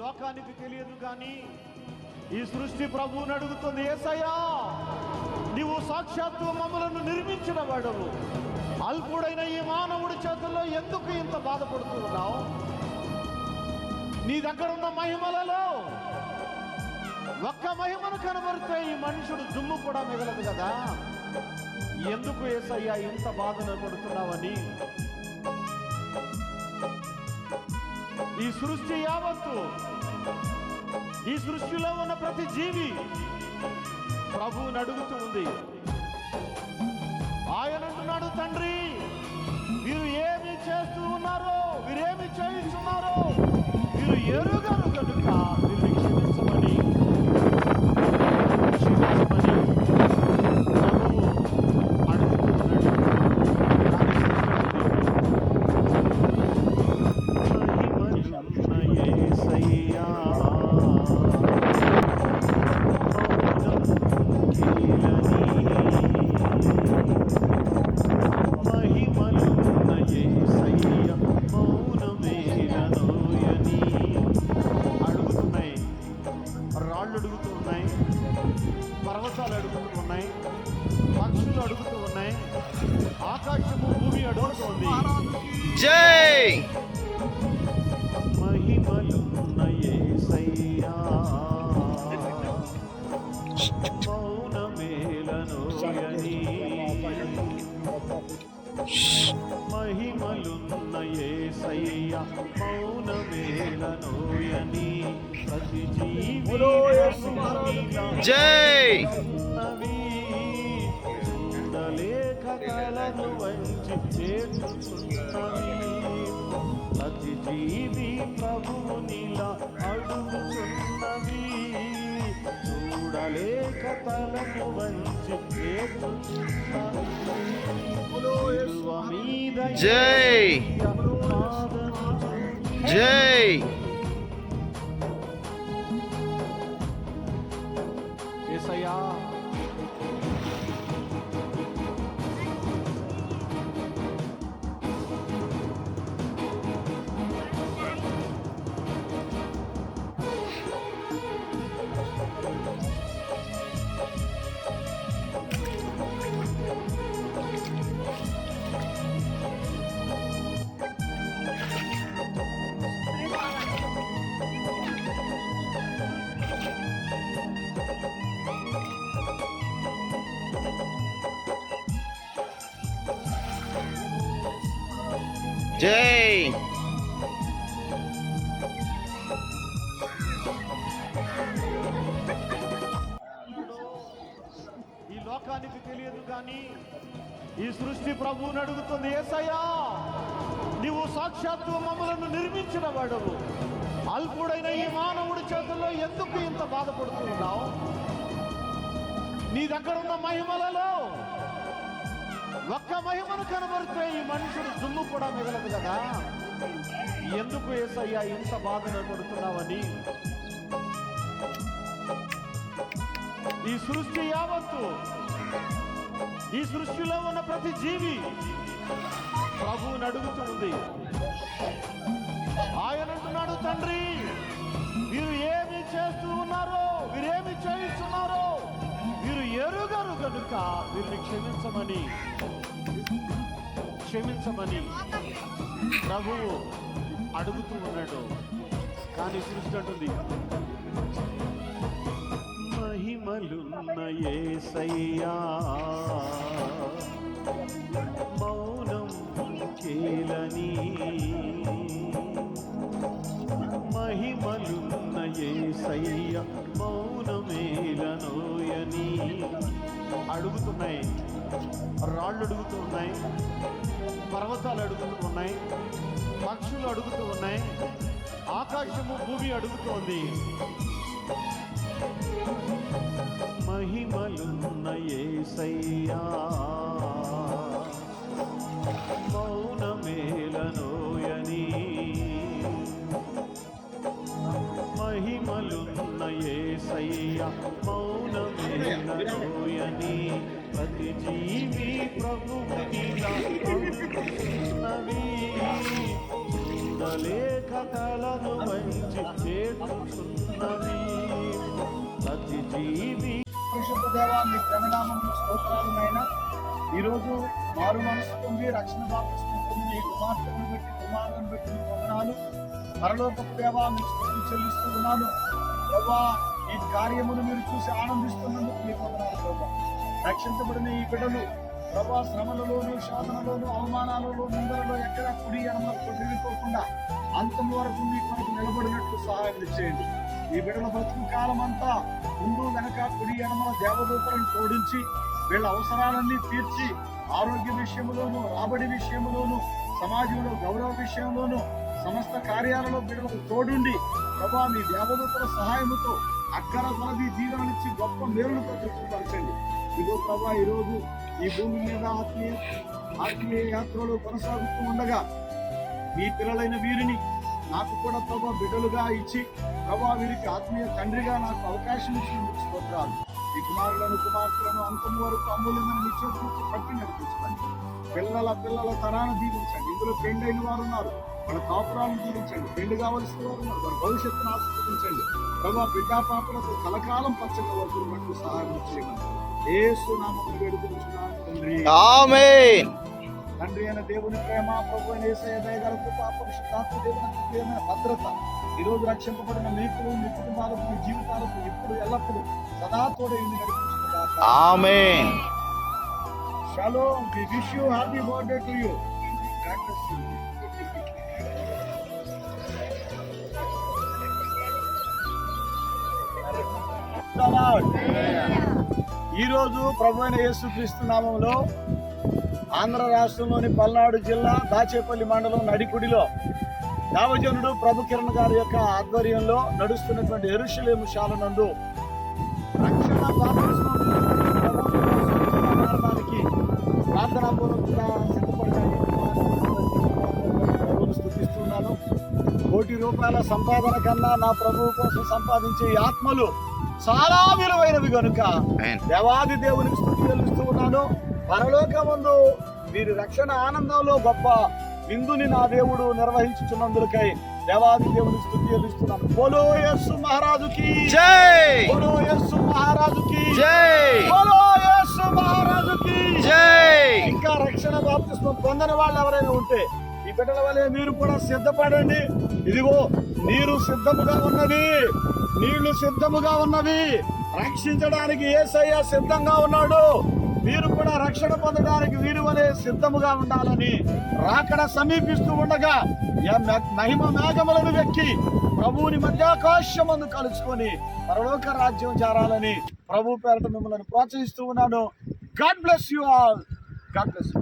లోకానికి తెలియదు కానీ ఈ సృష్టి ప్రభువుని అడుగుతుంది ఏసయ్యా నీవు సాక్షాత్తు మమ్మలను నిర్మించిన వాడవు. అల్పుడైన ఈ మానవుడి చేతుల్లో ఎందుకు ఇంత బాధపడుతూ ఉన్నావు? నీ దగ్గర ఉన్న మహిమలలో ఒక్క మహిమను కనబడితే ఈ మనుషుడు దుమ్ము కూడా మిగలదు కదా. ఎందుకు ఏసయ్యా ఇంత బాధన పడుతున్నావని? ఈ సృష్టి యావత్తు ఈ సృష్టిలో ఉన్న ప్రతి జీవి ప్రభువుని అడుగుతూ ఉంది. ఆయన అంటున్నాడు తండ్రి మీరు ఏమి చేస్తూ ఉన్నారో మీరేమి చేయిస్తున్నారో మీరు ఎరుగ ஐயா మహిమలున్న యేసయ్య మౌనమేలనోయని ప్రతి జీవి జై ఉన్నవి కలను వంచి చేతున్నవి ప్రతి జీవి ప్రభువునిలా అడుగుతున్నవి. చూడలేక తలను వంచి జై జై. ఏసయ్యా. జై ఈ లోకానికి తెలియదు కానీ ఈ సృష్టి ప్రభువుని అడుగుతుంది ఏసయ్యా నీవు సాక్షాత్తు మమ్మలను నిర్మించిన వాడవు అల్పుడైన ఈ మానవుడి చేతుల్లో ఎందుకు ఇంత బాధపడుతున్నావు? నీ దగ్గర ఉన్న మహిమలలో ఒక్క మహిమను కనబడితే ఈ మనుషుడు దుమ్ము కూడా మిగలదు కదా. ఎందుకు ఏసయ్యా ఇంత బాధన పడుతున్నావని? ఈ సృష్టి యావత్తు ఈ సృష్టిలో ఉన్న ప్రతి జీవి ప్రభువుని అడుగుతూ ఉంది. ఆయన అంటున్నాడు తండ్రి మీరు ఏమి చేస్తూ ఉన్నారో మీరేమి చేయిస్తున్నారో కనుక వీరిని క్షమించమని. క్షమించమని ప్రభువు అడుగుతూ ఉన్నాడు. కానీ సృష్టి అంటుంది మహిమలున్న ఏసయ్యా మౌనం కేలని మహిమలున్న ఏసయ్యా అడుగుతున్నాయి. రాళ్ళు అడుగుతూ ఉన్నాయి పర్వతాలు అడుగుతూ ఉన్నాయి పక్షులు అడుగుతూ ఉన్నాయి ఆకాశము భూమి అడుగుతోంది. మహిమలున్న యేసయ్యా మౌనమేలనోయని మహిమలున్న మౌనం మౌనమేలనోయని ప్రతి జీవి ప్రభువునిలా అనుకున్నవి లేక మంచి వంచి ప్రతి జీవి పరిశుద్ధ దేవా మీ ప్రేమనామం స్తోత్రాలు ఈరోజు మారు మనసు పొంది రక్షణ బాప్తిస్మం పొంది కుమార్తెను పెట్టి కుమారులను బట్టి మీకు వందనాలు పరలోకపు దేవా మీకు చెల్లిస్తూ ఉన్నాను. ప్రభా ఈ కార్యమును మీరు చూసి ఆనందిస్తున్నందుకు మీకు రక్షించబడిన ఈ బిడ్డలు ప్రభా శ్రమలలోను శోధనలోను అవమానాలలో నిందలలో ఎక్కడ కుడి ఎడమల కొట్టిపోకుండా అంతం వరకు మీ కొరకు నిలబడినట్లు సహాయం చేయండి. ఈ బిడ్డల బ్రతుకు కాలం అంతా ముందు వెనక కుడి ఎడమల దేవదూతలను తోడించి వీళ్ళ అవసరాలన్నీ తీర్చి ఆరోగ్య విషయంలోను రాబడి విషయంలోను సమాజంలో గౌరవ విషయంలోను సమస్త కార్యాలలో బిడ్డలకు తోడుండి ప్రభా మీ దేవదూతల సహాయముతో అక్కర కొలది దీవెనలిచ్చి గొప్ప మేలును తృప్తిపరచండి ఇదో ప్రభా ఈరోజు ఈ భూమి మీద ఆత్మీయ ఆత్మీయ యాత్రలో కొనసాగుతూ ఉండగా మీ పిల్లలైన వీరిని నాకు కూడా ప్రభా బిడ్డలుగా ఇచ్చి ప్రభా వీరికి ఆత్మీయ తండ్రిగా నాకు అవకాశం ఇచ్చి స్తోత్రాలు. ఈ కుమారులను కుమార్తెలను అంతం వరకు అమూల్యమైన మీ పట్టి నడిపించండి పిల్లల పిల్లల తరాన్ని దీవించండి. ఇందులో పెండైన వారు ఉన్నారు వాళ్ళ కాపురాలను దీవించండి పెళ్ళి కావలసిన వారు వారి భవిష్యత్తును ఆస్వాదించండి. ప్రభా బిడ్డా పాపలతో కలకాలం పచ్చగా వరకు మట్టు సహాయం చేయమని ఏసు వేడుకుంటున్నాను తండ్రి. అయిన దేవుని ప్రేమ ప్రభు యేసయ్య దయగల కృప పరిశుద్ధాత్మ దేవుని భద్రత ఈ రోజు రక్షింపబడిన మీకు మీ కుటుంబాలకు మీ జీవితాలకు ఇప్పుడు ఎల్లప్పుడూ సదా తోడైంది నడిపించుకుంటారు amen. షలో we wish you happy birthday to you ఈ ఈరోజు ప్రభు అయిన యేసుక్రీస్తు నామంలో ఆంధ్ర రాష్ట్రంలోని పల్నాడు జిల్లా దాచేపల్లి మండలం నడికుడిలో దావజనుడు ప్రభు కిరణ్ గారి యొక్క ఆధ్వర్యంలో నడుస్తున్నటువంటి ఎరుషులేము శాలనందు రక్షణ కోటి రూపాయల సంపాదన కన్నా నా ప్రభువు కోసం సంపాదించే ఆత్మలు చాలా విలువైనవి కనుక దేవాది దేవునికి స్థుతి చెల్లిస్తూ ఉన్నాను. పరలోకమందు వీరి రక్షణ ఆనందంలో గొప్ప విందుని నా దేవుడు నిర్వహించుచున్నందుకై దేవాది దేవునికి స్థుతి చెల్లిస్తున్నాను. బోలో యస్సు మహారాజుకి. జై! బోలో యస్సు మహారాజుకి. జై! బోలో యస్సు మహారాజుకి. జై! ఇంకా రక్షణ బాప్తిస్మం పొందని వాళ్ళు ఎవరైనా ఉంటే ఈ బిడ్డల వలె మీరు కూడా సిద్ధపడండి. ఇదిగో నీరు సిద్ధముగా ఉన్నది. నీళ్ళు సిద్ధముగా ఉన్నవి. రక్షించడానికి ఏసయ్య సిద్ధంగా ఉన్నాడు. మీరు కూడా రక్షణ పొందడానికి వీరి వలె సిద్ధముగా ఉండాలని రాకడ సమీపిస్తూ ఉండగా మహిమ మేఘములను వెక్కి ప్రభువుని మధ్యాకాశమందు కలుసుకొని పరలోక రాజ్యం చేరాలని ప్రభు పేరట మిమ్మల్ని ప్రోత్సహిస్తూ ఉన్నాను. God bless you all God bless you